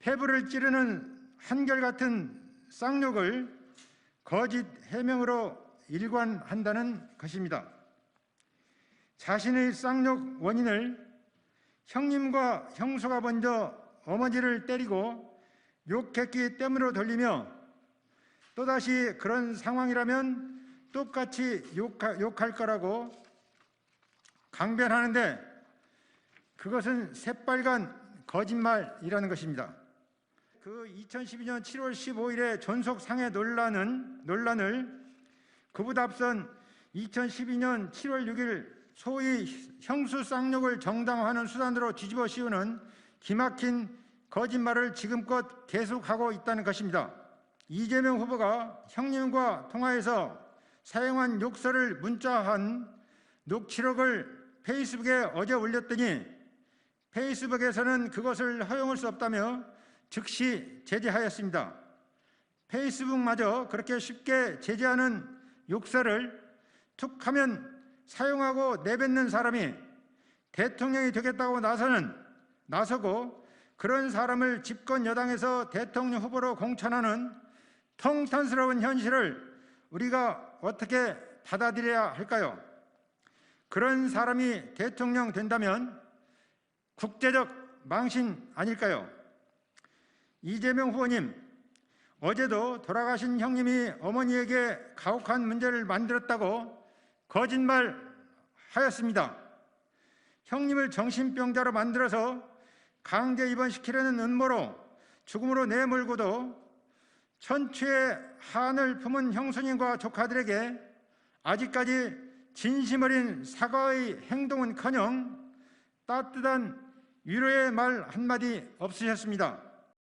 폐부를 찌르는 한결같은 쌍욕을 거짓 해명으로 일관한다는 것입니다. 자신의 쌍욕 원인을 형님과 형수가 먼저 어머니를 때리고 욕했기 때문으로 돌리며 또다시 그런 상황이라면 똑같이 욕하, 욕할 거라고 강변하는데 그것은 새빨간 거짓말이라는 것입니다. 그 2012년 7월 15일의 존속 상해 논란은 논란을 그보다 앞선 2012년 7월 6일 소위 형수 쌍욕을 정당화하는 수단으로 뒤집어 씌우는 기막힌 거짓말을 지금껏 계속하고 있다는 것입니다. 이재명 후보가 형님과 통화해서 사용한 욕설을 문자한 녹취록을 페이스북에 어제 올렸더니 페이스북에서는 그것을 허용할 수 없다며 즉시 제재하였습니다. 페이스북마저 그렇게 쉽게 제재하는 욕설을 툭 하면 사용하고 내뱉는 사람이 대통령이 되겠다고 나서는 나서고 그런 사람을 집권 여당에서 대통령 후보로 공천하는 통탄스러운 현실을 우리가 어떻게 받아들여야 할까요? 그런 사람이 대통령 된다면 국제적 망신 아닐까요? 이재명 후보님, 어제도 돌아가신 형님이 어머니에게 가혹한 문제를 만들었다고 거짓말 하였습니다. 형님을 정신병자로 만들어서 강제 입원시키려는 음모로 죽음으로 내몰고도 천추의 한을 품은 형수님과 조카들에게 아직까지 진심 어린 사과의 행동은커녕 따뜻한 위로의 말 한마디 없으셨습니다.